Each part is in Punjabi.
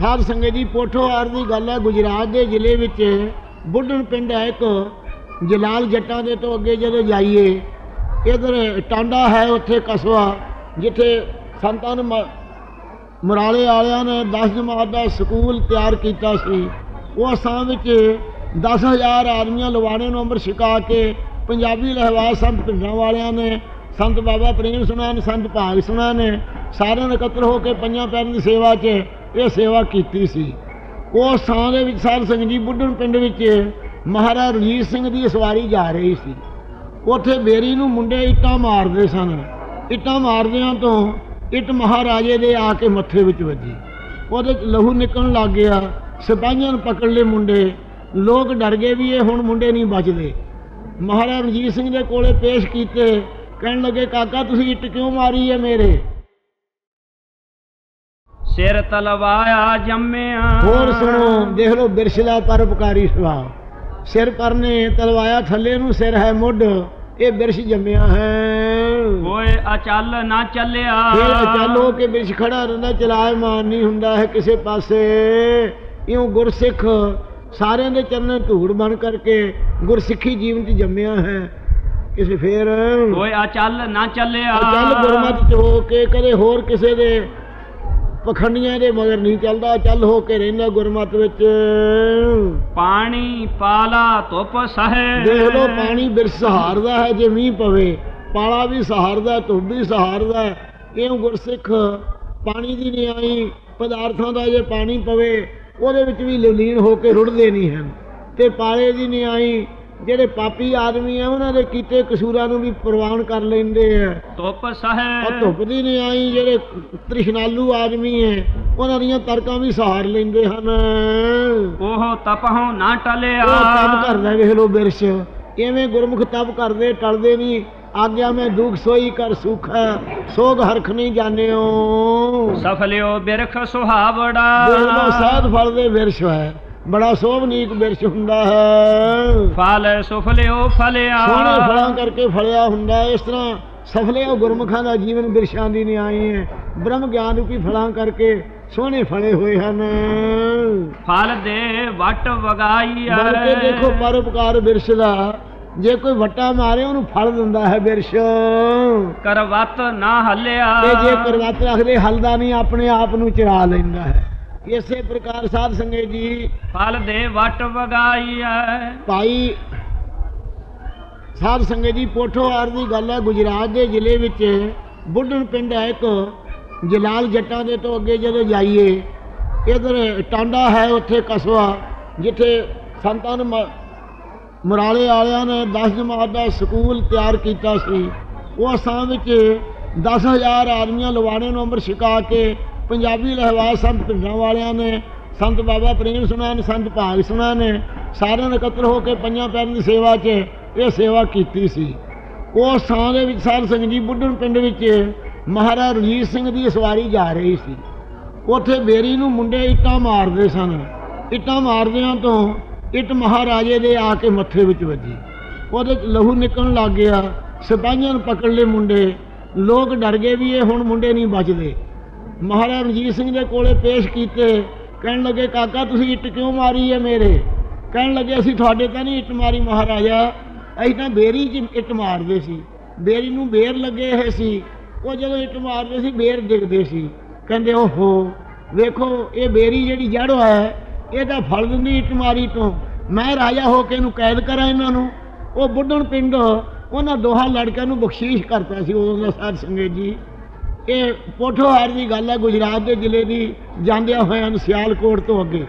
ਸਾਧ ਸੰਗਤ ਜੀ, ਪੋਠੋਹਾਰ ਦੀ ਗੱਲ ਹੈ, ਗੁਜਰਾਤ ਦੇ ਜ਼ਿਲ੍ਹੇ ਵਿੱਚ ਬੁੱਢਣ ਪਿੰਡ ਹੈ ਇੱਕ, ਜਲਾਲ ਜੱਟਾਂ ਦੇ ਤੋਂ ਅੱਗੇ ਜਦੋਂ ਜਾਈਏ, ਇਧਰ ਟਾਂਡਾ ਹੈ ਉੱਥੇ ਕਸਬਾ, ਜਿੱਥੇ ਸੰਤਾਂ ਨੇ ਮੁਰਾਲੇ ਵਾਲਿਆਂ ਨੇ 10 ਜਮਾਤ ਦਾ ਸਕੂਲ ਤਿਆਰ ਕੀਤਾ ਸੀ। ਉਹ ਅਸਾਂ ਵਿੱਚ 10000 ਆਦਮੀਆਂ ਲਵਾਣੇ ਨੂੰ ਅੰਮ੍ਰਿਤ ਛਕਾ ਕੇ ਪੰਜਾਬੀ ਲਹਿਵਾ ਸੰਤ ਪਿੰਡਾਂ ਵਾਲਿਆਂ ਨੇ, ਸੰਤ ਬਾਬਾ ਪ੍ਰੇਮ ਸੁਣਾ ਨੇ ਸੰਤ ਭਾਗ ਸੁਣਾ ਨੇ ਸਾਰਿਆਂ ਨੇ ਇਕੱਤਰ ਹੋ ਕੇ ਪੰਜਾਂ ਪੈਰਾਂ ਦੀ ਸੇਵਾ 'ਚ ਇਹ ਸੇਵਾ ਕੀਤੀ ਸੀ। ਉਸ ਥਾਂ ਦੇ ਵਿੱਚ ਸਾਧ ਸਿੰਘ ਜੀ ਬੁੱਢਣ ਪਿੰਡ ਵਿੱਚ ਮਹਾਰਾਜਾ ਰਣਜੀਤ ਸਿੰਘ ਦੀ ਸਵਾਰੀ ਜਾ ਰਹੀ ਸੀ। ਉੱਥੇ ਬੇਰੀ ਨੂੰ ਮੁੰਡੇ ਇੱਟਾਂ ਮਾਰਦੇ ਸਨ। ਇੱਟਾਂ ਮਾਰਦਿਆਂ ਤੋਂ ਇੱਟ ਮਹਾਰਾਜੇ ਦੇ ਆ ਕੇ ਮੱਥੇ ਵਿੱਚ ਵੱਜੀ। ਉਹਦੇ ਚ ਲਹੂ ਨਿਕਲਣ ਲੱਗ ਗਿਆ। ਸਿਪਾਹੀਆਂ ਨੂੰ ਪਕੜ ਲਏ ਮੁੰਡੇ। ਲੋਕ ਡਰ ਗਏ ਵੀ ਇਹ ਹੁਣ ਮੁੰਡੇ ਨਹੀਂ ਬਚਦੇ। ਮਹਾਰਾਜਾ ਰਣਜੀਤ ਸਿੰਘ ਦੇ ਕੋਲੇ ਪੇਸ਼ ਕੀਤੇ। ਕਹਿਣ ਲੱਗੇ, ਕਾਕਾ, ਤੁਸੀਂ ਇੱਟ ਕਿਉਂ ਮਾਰੀ ਹੈ ਮੇਰੇ? ਸਿਰ ਤਲਵਾਇਆ ਜੰਮਿਆ। ਹੋਰ ਸੁਣੋ ਦੇਖ ਲਓ ਬਿਰਸ਼ਲਾ ਪਰਉਪਕਾਰੀ ਸੁਭਾਅ। ਸਿਰ ਪਰ ਨੇ ਤਲਵਾਇਆ ਥੱਲੇ ਨੂੰ ਸਿਰ ਹੈ ਮੁੱਢ ਇਹ ਬਿਰਸ਼ ਜੰਮਿਆ ਹੈ। ਓਏ ਅਚਲ ਨਾ ਚੱਲਿਆ। ਫਿਰ ਚਾਲੋ ਕੇ ਵਿੱਚ ਖੜਾ ਰਹਿੰਦਾ ਚਲਾਇਮਾਨ ਨਹੀਂ ਹੁੰਦਾ ਹੈ ਕਿਸੇ ਪਾਸੇ। ਇਉਂ ਗੁਰਸਿੱਖ ਸਾਰਿਆਂ ਦੇ ਚਰਨਾਂ ਧੂੜ ਬਣ ਕਰਕੇ ਗੁਰਸਿੱਖੀ ਜੀਵਨ 'ਚ ਜੰਮਿਆ ਹੈ। ਕਿਸੇ ਫੇਰ ਓਏ ਅਚਲ ਨਾ ਚੱਲਿਆ। ਚੱਲ ਗੁਰਮਤਿ ਹੋ ਕੇ ਕਦੇ ਹੋਰ ਕਿਸੇ ਦੇ ਪਖੰਡੀਆਂ ਦੇ ਮਗਰ ਨਹੀਂ ਚੱਲਦਾ। ਚੱਲ ਹੋ ਕੇ ਰਹਿੰਦਾ ਗੁਰਮਤਿ ਵਿੱਚ। ਪਾਣੀ ਪਾਲਾ ਧੁੱਪ ਸਹੇ। ਦੇਖ ਲਓ ਪਾਣੀ ਬਿਰਸ ਸਹਾਰਦਾ ਹੈ ਜੇ ਮੀਂਹ ਪਵੇ। ਪਾਲਾ ਵੀ ਸਹਾਰਦਾ ਧੁੱਪ ਵੀ ਸਹਾਰਦਾ ਇਹ ਗੁਰਸਿੱਖ ਪਾਣੀ ਦੀ ਨਿਆਈ ਪਦਾਰਥਾਂ ਦਾ ਜੇ ਪਾਣੀ ਪਵੇ ਉਹਦੇ ਵਿੱਚ ਵੀ ਲਲੀਨ ਹੋ ਕੇ ਰੁੜਦੇ ਨਹੀਂ ਹਨ। ਤੇ ਪਾਲੇ ਦੀ ਨਿਆਈ ਜਿਹੜੇ ਪਾਪੀ ਆਦਮੀ ਆ ਉਹਨਾਂ ਦੇ ਕੀਤੇ ਕਸੂਰਾਂ ਨੂੰ ਵੀ ਪ੍ਰਵਾਨ ਕਰ ਲੈਂਦੇ ਆ। ਧੁੱਪ ਸਹੇ ਧੁੱਪ ਦੀ ਨਿਆਈ ਜਿਹੜੇ ਤ੍ਰਿਸ਼ਨਾਲੂ ਆਦਮੀ ਹੈ ਉਹਨਾਂ ਦੀਆਂ ਤਰਕਾਂ ਵੀ ਸਹਾਰ ਲੈਂਦੇ ਹਨ। ਉਹ ਤਪਹੁ ਨਾ ਟਲਿਆ ਉਹ ਤਪ ਕਰਦਾ ਵੇਖ ਲੋ ਬਿਰਸ਼ ਐਵੇਂ ਗੁਰਮੁਖ ਤਪ ਕਰਦੇ ਟਲਦੇ ਨਹੀਂ ਆਗਿਆ ਮੈਂ ਦੁਖ ਸੋਈ ਕਰ ਸੁਖ ਸੋਗ ਹਰਖ ਨਹੀਂ ਜਾਣਿਓ। ਸਫਲਿਓ ਬਿਰਖ ਸੁਹਾਵੜਾ। ਸਾਧ ਫਲ ਦੇ ਬਿਰਸ਼ ਹੈ ਬੜਾ ਸੋਭਨੀਕ ਬਿਰਸ਼ ਹੁੰਦਾ ਹੈ। ਫਲ ਸੁਫਲਿਓ ਫਲਿਆ। ਸੋਹਣੇ ਫਲਾਂ ਕਰਕੇ ਫਲਿਆ ਹੁੰਦਾ ਹੈ। ਇਸ ਤਰ੍ਹਾਂ ਸਫਲੇ ਉਹ ਗੁਰਮੁਖਾਂ ਦਾ ਜੀਵਨ ਬਿਰਸ਼ਾਂ ਦੀ ਨਿਆਈ ਹੈ। ਬ੍ਰਹਮ ਗਿਆਨ ਰੂਪੀ ਫਲਾਂ ਕਰਕੇ ਸੋਹਣੇ ਫਲੇ ਹੋਏ ਹਨ। ਫਲ ਦੇ ਵਟ ਵਗਾਈ ਬਣ ਕੇ ਦੇਖੋ ਪਰਉਪਕਾਰ ਬਿਰਸ਼ ਦਾ ਜੇ ਕੋਈ ਵੱਟਾ ਮਾਰੇ ਉਹਨੂੰ ਫਲ ਦਿੰਦਾ ਹੈ ਬਿਰਸ਼। ਕਰਵਤ ਨਾ ਹੱਲਿਆ। ਤੇ ਜੇ ਕਰਵਤ ਰੱਖਦੇ ਹਲਦਾ ਨਹੀਂ ਆਪਣੇ ਆਪ ਨੂੰ ਚਰਾ ਲੈਂਦਾ ਹੈ। ਇਸੇ ਪ੍ਰਕਾਰ ਸਾਧ ਸੰਗਤ ਜੀ ਫਲ ਦੇ ਵਟ ਵਗਾਈ ਭਾਈ ਸਾਧ ਸੰਗਤ ਜੀ ਪੋਠੋਹਾਰ ਦੀ ਗੱਲ ਹੈ ਗੁਜਰਾਤ ਦੇ ਜ਼ਿਲ੍ਹੇ ਵਿੱਚ ਬੁੱਢਣ ਪਿੰਡ ਹੈ ਇੱਕ ਜਲਾਲ ਜੱਟਾਂ ਦੇ ਤੋਂ ਅੱਗੇ ਜਦੋਂ ਜਾਈਏ ਇਧਰ ਟਾਂਡਾ ਹੈ ਉੱਥੇ ਕਸਬਾ ਜਿੱਥੇ ਸੰਤਾਂ ਨੇ ਮਰਾਲੇ ਵਾਲਿਆਂ ਨੇ 10 ਜਮਾਤ ਦਾ ਸਕੂਲ ਤਿਆਰ ਕੀਤਾ ਸੀ। ਉਹ ਅਸਾਂ ਵਿੱਚ 10000 ਆਦਮੀਆਂ ਲਵਾਣੇ ਨੂੰ ਅੰਮ੍ਰਿਤ ਛਕਾ ਕੇ ਪੰਜਾਬੀ ਲਹਿਵਾ ਸੰਤ ਪਿੰਡਾਂ ਵਾਲਿਆਂ ਨੇ, ਸੰਤ ਬਾਬਾ ਪ੍ਰੇਮ ਸੁਣਾ ਨੇ ਸੰਤ ਭਾਗ ਸੁਣਾ ਨੇ, ਸਾਰਿਆਂ ਨੇ ਇਕੱਤਰ ਹੋ ਕੇ ਪੰਜਾਂ ਪੈਰਾਂ ਦੀ ਸੇਵਾ 'ਚ ਇਹ ਸੇਵਾ ਕੀਤੀ ਸੀ। ਉਸ ਥਾਂ ਦੇ ਵਿੱਚ ਸਾਧ ਸਿੰਘ ਜੀ ਬੁੱਢਣ ਪਿੰਡ ਵਿੱਚ ਮਹਾਰਾਜਾ ਰਣਜੀਤ ਸਿੰਘ ਦੀ ਸਵਾਰੀ ਜਾ ਰਹੀ ਸੀ। ਉੱਥੇ ਬੇਰੀ ਨੂੰ ਮੁੰਡੇ ਇੱਟਾਂ ਮਾਰਦੇ ਸਨ। ਇੱਟਾਂ ਮਾਰਦਿਆਂ ਤੋਂ ਇੱਟ ਮਹਾਰਾਜੇ ਦੇ ਆ ਕੇ ਮੱਥੇ ਵਿੱਚ ਵੱਜੀ। ਉਹਦੇ ਚ ਲਹੂ ਨਿਕਲਣ ਲੱਗ ਗਿਆ। ਸਿਪਾਹੀਆਂ ਨੇ ਪਕੜ ਲਏ ਮੁੰਡੇ। ਲੋਕ ਡਰ ਗਏ ਵੀ ਇਹ ਹੁਣ ਮੁੰਡੇ ਨਹੀਂ ਬਚਦੇ। ਮਹਾਰਾਜਾ ਰਣਜੀਤ ਸਿੰਘ ਦੇ ਕੋਲੇ ਪੇਸ਼ ਕੀਤੇ। ਕਹਿਣ ਲੱਗੇ, ਕਾਕਾ, ਤੁਸੀਂ ਇੱਟ ਕਿਉਂ ਮਾਰੀ ਹੈ ਮੇਰੇ? ਕਹਿਣ ਲੱਗੇ, ਅਸੀਂ ਤੁਹਾਡੇ ਤਾਂ ਨਹੀਂ ਇੱਟ ਮਾਰੀ ਮਹਾਰਾਜਾ। ਅਸੀਂ ਤਾਂ ਬੇਰੀ 'ਚ ਇੱਟ ਮਾਰਦੇ ਸੀ। ਬੇਰੀ ਨੂੰ ਬੇਰ ਲੱਗੇ ਹੋਏ ਸੀ। ਉਹ ਜਦੋਂ ਇੱਟ ਮਾਰਦੇ ਸੀ, ਬੇਰ ਡਿੱਗਦੇ ਸੀ। ਕਹਿੰਦੇ, ਓਹੋ, ਵੇਖੋ, ਇਹ ਬੇਰੀ ਜਿਹੜੀ ਜੜ ਹੈ ਇਹਦਾ ਫਲ ਦਿੰਦੀ ਇੱਟ ਮਾਰੀ ਤੋਂ। ਮੈਂ ਰਾਜਾ ਹੋ ਕੇ ਇਹਨੂੰ ਕੈਦ ਕਰਾਂ ਇਹਨਾਂ ਨੂੰ। ਉਹ ਬੁੱਢਣ ਪਿੰਡ, ਉਹਨਾਂ ਦੋਹਾਂ ਲੜਕਿਆਂ ਨੂੰ ਬਖਸ਼ੀਸ਼ ਕਰਤਾ ਸੀ ਉਦੋਂ ਦਾ ਸਾਧ ਸੰਗਤ ਜੀ। ਇਹ ਪੋਠੋਹਾਰ ਦੀ ਗੱਲ ਹੈ ਗੁਜਰਾਤ ਦੇ ਜ਼ਿਲ੍ਹੇ ਦੀ ਜਾਂਦਿਆਂ ਹੋਇਆਂ ਨੂੰ ਸਿਆਲਕੋਟ ਤੋਂ ਅੱਗੇ।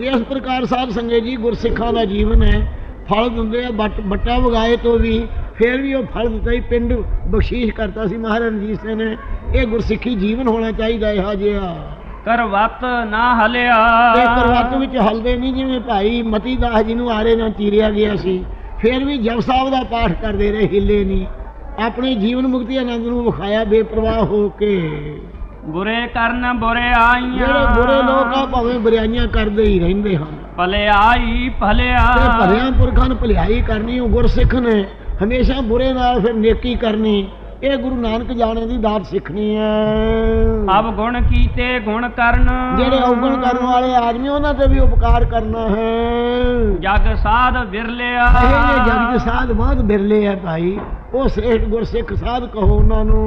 ਇਸ ਪ੍ਰਕਾਰ ਸਾਧ ਸੰਗਤ ਜੀ ਗੁਰਸਿੱਖਾਂ ਦਾ ਜੀਵਨ ਹੈ ਫਲ ਦਿੰਦੇ ਆ ਬੱਟ ਬੱਟਾ ਵਗਾਏ ਤੋਂ ਵੀ ਫਿਰ ਵੀ ਉਹ ਫਲ ਦਿੱਤਾ ਹੀ ਪਿੰਡ ਬਖਸ਼ੀਸ਼ ਕਰਤਾ ਸੀ ਮਹਾਰਾਜ ਰਣਜੀਤ ਸਿੰਘ ਨੇ। ਇਹ ਗੁਰਸਿੱਖੀ ਜੀਵਨ ਹੋਣਾ ਚਾਹੀਦਾ ਇਹੋ ਜਿਹਾ। ਕਰਵਤ ਨਾ ਹਲਿਆ। ਤੇ ਕਰਵਤ ਵਿੱਚ ਹਲਦੇ ਨਹੀਂ ਜਿਵੇਂ ਭਾਈ ਮਤੀ ਦਾਸ ਜੀ ਨੂੰ ਆਰੇ ਨਾਲ ਚੀਰਿਆ ਗਿਆ ਸੀ। ਫਿਰ ਵੀ ਜਪ ਸਾਹਿਬ ਦਾ ਪਾਠ ਕਰਦੇ ਰਹੇ ਹਿੱਲੇ ਨਹੀਂ। ਆਪਣੇ ਜੀਵਨ ਮੁਕਤੀ ਆਨੰਦ ਨੂੰ ਵਿਖਾਇਆ ਬੇਪਰਵਾਹ ਹੋ ਕੇ। ਬੁਰੇ ਕਰਨ ਬੁਰੇ ਆਈਆਂ। ਜਿਹੜੇ ਬੁਰੇ ਲੋਕ ਆ ਭਾਵੇਂ ਬੁਰਾਈਆਂ ਕਰਦੇ ਹੀ ਰਹਿੰਦੇ ਹਨ। ਭਲਿਆਈ ਭਲਿਆ। ਤੇ ਭਰਿਆਂ ਪੁਰਖਾਂ ਨੂੰ ਭਲਾਈ ਕਰਨੀ ਉਹ ਗੁਰਸਿੱਖ ਨੇ ਹਮੇਸ਼ਾ ਬੁਰੇ ਨਾਲ ਫਿਰ ਨੇਕੀ ਕਰਨੀ। ਇਹ ਗੁਰੂ ਨਾਨਕ ਜਾਣੇ ਦੀ ਦਾਤ ਸਿੱਖਣੀ ਹੈ। ਅਬ ਗੁਣ ਕੀਤੇ ਗੁਣ ਕਰਨ। ਜਿਹੜੇ ਔਗਣ ਕਰਨ ਵਾਲੇ ਆਦਮੀ ਉਹਨਾਂ ਤੇ ਵੀ ਉਪਕਾਰ ਕਰਨਾ ਹੈ। ਜਗ ਸਾਧ ਵਿਰਲਿਆ ਇਹ ਜਗ ਸਾਧ ਬਹੁਤ ਬਿਰਲੇ ਹੈ ਭਾਈ ਉਹ ਸ੍ਰੇਸ਼ਟ ਗੁਰਸਿੱਖ ਸਾਧ ਕਹੋ ਉਹਨਾਂ ਨੂੰ।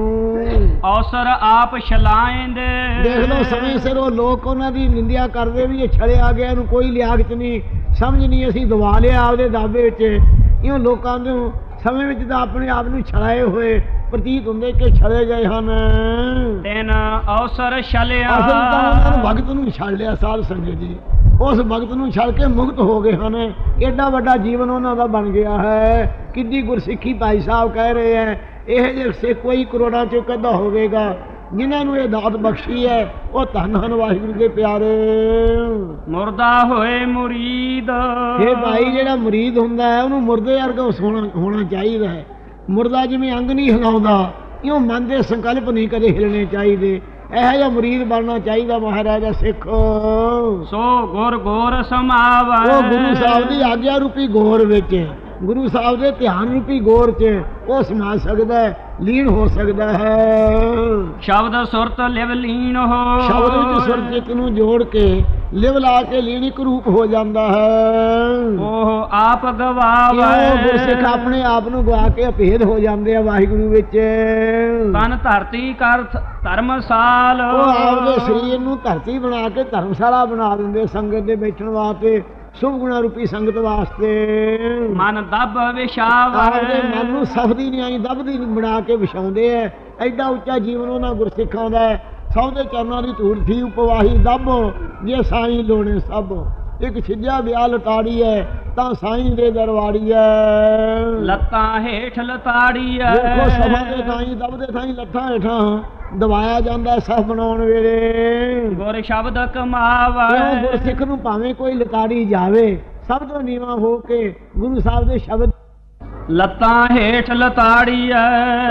ਔਸਰ ਆਪ ਛਲਾਏਂਦੇ ਦੇਖ ਲਓ ਸਮੇਂ ਸਿਰ ਉਹ ਲੋਕ ਉਹਨਾਂ ਦੀ ਨਿੰਦਿਆ ਕਰਦੇ ਵੀ ਇਹ ਛੜੇ ਆ ਗਿਆ ਇਹਨੂੰ ਕੋਈ ਲਿਆਕਤ ਨਹੀਂ। ਸਮਝ ਨਹੀਂ ਅਸੀਂ ਦਵਾ ਲਿਆ ਆਪਦੇ ਦਾਬੇ ਵਿੱਚ। ਇਉਂ ਲੋਕਾਂ ਨੂੰ ਸਮੇਂ ਵਿੱਚ ਤਾਂ ਆਪਣੇ ਆਪ ਨੂੰ ਛੜਾਏ ਹੋਏ ਪ੍ਰਤੀਤ ਹੁੰਦੇ ਕਿ ਛੜੇ ਗਏ ਹਨ। ਤਿਨ ਔਸਰ ਛਲਿਆ। ਅਸਲ ਤਾਂ ਉਹਨਾਂ ਨੂੰ ਭਗਤ ਨੂੰ ਛੱਡ ਲਿਆ ਸਾਧ ਸੰਗਤ ਜੀ। ਉਸ ਭਗਤ ਨੂੰ ਛੱਡ ਕੇ ਮੁਕਤ ਹੋ ਗਏ ਹਨ। ਐਡਾ ਵੱਡਾ ਜੀਵਨ ਉਹਨਾਂ ਦਾ ਬਣ ਗਿਆ ਹੈ। ਕਿੰਨੀ ਗੁਰਸਿੱਖੀ ਭਾਈ ਸਾਹਿਬ ਕਹਿ ਰਹੇ ਹੈ ਇਹ ਜੇ ਸੇ ਕੋਈ ਕਰੋੜਾਂ ਚ ਕਦਾ ਹੋਵੇਗਾ ਜਿਨ੍ਹਾਂ ਨੂੰ ਇਹ ਦਾਤ ਬਖਸ਼ੀ ਹੈ ਉਹ ਧੰਨ ਹਨ ਵਾਹਿਗੁਰੂ ਦੇ ਪਿਆਰੇ। ਮੁਰਦਾ ਹੋਏ ਮੁਰੀਦ। ਇਹ ਭਾਈ ਜਿਹੜਾ ਮੁਰੀਦ ਹੁੰਦਾ ਹੈ ਉਹਨੂੰ ਮੁਰਦੇ ਵਰਗਾ ਹੋਣਾ ਹੋਣਾ ਚਾਹੀਦਾ ਹੈ। ਮੁਰਦਾ ਜਿਵੇਂ ਅੰਗ ਨਹੀਂ ਹਿਲਾਉਂਦਾ ਇਉਂ ਮਨ ਦੇ ਸੰਕਲਪ ਨਹੀਂ ਕਦੇ ਹਿਲਣੇ ਚਾਹੀਦੇ। ਇਹੋ ਜਿਹਾ ਮੁਰੀਦ ਬਣਨਾ ਚਾਹੀਦਾ ਮਹਾਰਾਜਾ ਸਿੱਖ। ਉਹ ਸੋ ਗੁਰ ਗੋਰ ਸਮਾਵੈ। ਗੁਰੂ ਸਾਹਿਬ ਦੀ ਆਗਿਆ ਰੂਪੀ ਗੋਰ ਵਿੱਚ ਗੁਰੂ ਸਾਹਿਬ ਦੇ ਧਿਆਨ ਰੂਪੀ ਗੋਰ 'ਚ ਉਹ ਸਮਾ ਸਕਦਾ ਹੈ ਲੀਨ ਹੋ ਸਕਦਾ ਹੈ। ਸ਼ਬਦ ਸੁਰਤ ਲਿਵ ਲੀਨ ਹੋ। ਸ਼ਬਦ ਵਿੱਚ ਸੁਰ ਚਿੱਤ ਨੂੰ ਜੋੜ ਕੇ ਲਿਵ ਲਾ ਕੇ ਲੀਨ ਇੱਕ ਰੂਪ ਹੋ ਜਾਂਦਾ ਹੈ। ਉਹ ਆਪ ਗਵਾਵੈ। ਗੁਰਸਿੱਖ ਆਪਣੇ ਆਪ ਨੂੰ ਗਵਾ ਕੇ ਅਭੇਦ ਹੋ ਜਾਂਦੇ ਆ ਵਾਹਿਗੁਰੂ ਵਿੱਚ। ਤਨ ਧਰਤੀ ਕਰ ਧਰਮਸਾਲ ਉਹ ਆਪਦੇ ਸਰੀਰ ਨੂੰ ਧਰਤੀ ਬਣਾ ਕੇ ਧਰਮਸ਼ਾਲਾ ਬਣਾ ਦਿੰਦੇ ਸੰਗਤ ਦੇ ਬੈਠਣ ਵਾਸਤੇ। ਸ਼ੁਭ ਗੁਣਾ ਰੂਪੀ ਸੰਗਤ ਵਾਸਤੇ। ਮਨ ਦਬ ਆਪਦੇ ਵਿਸ਼ਾਵੈ ਮਨ ਨੂੰ ਸਫਦੀ ਨਹੀਂ ਆਈ ਦਬਦੀ ਨਹੀਂ ਬਣਾ ਕੇ ਵਿਛਾਉਂਦੇ ਐ। ਐਡਾ ਉੱਚਾ ਜੀਵਨ ਉਹਨਾਂ ਗੁਰਸਿੱਖਾਂ ਦਾ ਹੈ। ਸਭ ਦੇ ਚਰਨਾਂ ਦੀ ਧੂੜ ਥੀ ਉਪਵਾਹੀ ਦਬ। ਜੇ ਸਾਈਂ ਲੋਣੇ ਸਭ। ਇੱਕ ਛਿੱਜਾ ਵਿਆਹ ਲਟਾੜੀ ਐ ਤਾਂ ਸਾਈਂ ਦੇ ਦਰਵਾੜੀ ਐ। ਲੱਤਾਂ ਹੇਠ ਲਤਾੜੀਐ ਦੇਖੋ ਸਭਾ ਦੇ ਥਾਈ ਦਬਦੇ ਥਾਈ ਲੱਠਾਂ ਹੇਠਾਂ ਦਬਾਇਆ ਜਾਂਦਾ ਸਭ ਬਣਾਉਣ ਵੇਲੇ। ਸ਼ਬਦ ਕਿਉਂ ਕਮਾਵੈ ਗੁਰਸਿੱਖ ਨੂੰ ਭਾਵੇਂ ਕੋਈ ਲਕਾਰੀ ਜਾਵੇ, ਸਭ ਤੋਂ ਨੀਵਾਂ ਹੋ ਕੇ ਗੁਰੂ ਸਾਹਿਬ ਦੇ ਸ਼ਬਦ ਲੱਤਾਂ ਹੇਠ ਲਤਾੜੀਐ।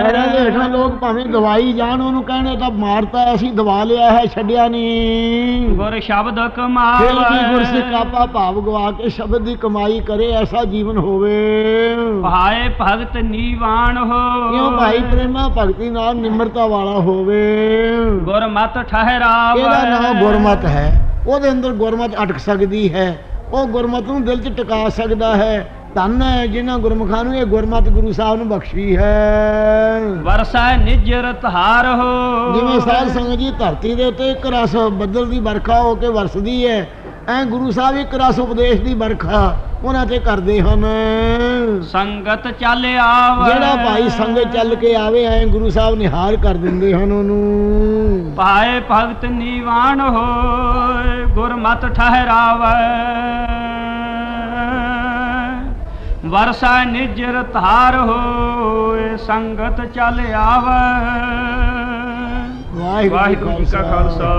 ਪੈਰਾਂ ਦੇ ਹੇਠਾਂ ਲੋਕ ਭਾਵੇਂ ਦਵਾਈ ਜਾਣ ਉਹਨੂੰ ਕਹਿਣੇ ਤਾਂ ਮਾਰਤਾ ਅਸੀਂ ਦਵਾ ਲਿਆ ਹੈ ਛੱਡਿਆ ਨਹੀਂ ਗੁਰ ਸ਼ਬਦ ਫਿਰ ਕਮਾਵੈ। ਵੀ ਗੁਰਸਿੱਖ ਆਪਾ ਭਾਵ ਗਵਾ ਕੇ ਸ਼ਬਦ ਦੀ ਕਮਾਈ ਕਰੇ ਐਸਾ ਜੀਵਨ ਹੋਵੇ। ਭਾਏ ਭਗਤ ਨੀਵਾਨ ਹੋ। ਕਿਉਂ ਭਾਈ ਪ੍ਰੇਮਾ ਭਗਤੀ ਨਾਲ ਨਿਮਰਤਾ ਵਾਲਾ ਹੋਵੇ? ਗੁਰ ਮਤ ਠਹਿਰਾਵੈ। ਇਹਦਾ ਨਾਮ ਗੁਰਮਤ ਹੈ। ਉਹਦੇ ਅੰਦਰ ਗੁਰਮਤ ਅਟਕ ਸਕਦੀ ਹੈ। ਉਹ ਗੁਰਮਤ ਨੂੰ ਦਿਲ 'ਚ ਟਿਕਾ ਸਕਦਾ ਹੈ। ਧੰਨ ਹੈ ਜਿਨ੍ਹਾਂ ਗੁਰਮੁਖਾਂ ਨੂੰ ਇਹ ਗੁਰਮਤ ਗੁਰੂ ਸਾਹਿਬ ਨੂੰ ਬਖਸ਼ੀ ਹੈ। ਵਰਸੈ ਨਿਜਰ ਧਾਰ ਹੋ। ਜਿਵੇਂ ਸਾਧ ਸੰਗਤ ਜੀ ਧਰਤੀ ਦੇ ਉੱਤੇ ਇੱਕ ਰਸ ਬੱਦਲ ਦੀ ਵਰਖਾ ਹੋ ਕੇ ਵਰਸਦੀ ਹੈ ਐ ਗੁਰੂ ਸਾਹਿਬ ਇੱਕ ਰਸ ਉਪਦੇਸ਼ ਦੀ ਵਰਖਾ ਉਹਨਾਂ ਤੇ ਕਰਦੇ ਹਨ। ਸੰਗਤ ਚੱਲ ਆਵੈ। ਜਿਹੜਾ ਭਾਈ ਸੰਗਤ ਚੱਲ ਕੇ ਆਵੇ ਐ ਗੁਰੂ ਸਾਹਿਬ ਨਿਹਾਰ ਕਰ ਦਿੰਦੇ ਹਨ ਉਹਨੂੰ। ਭਾਏ ਭਗਤ ਨੀਵਾਨ ਹੋਏ ਗੁਰਮਤ ਠਹਿਰਾਵੈ। ਵਰਸਾ ਨਿਜਰ ਧਾਰ ਹੋਏ ਸੰਗਤ ਚੱਲ ਆਵੈ। ਵਾਹਿਗੁਰੂ ਵਾਹਿਗੁਰੂ ਜੀ ਕਾ ਖਾਲਸਾ।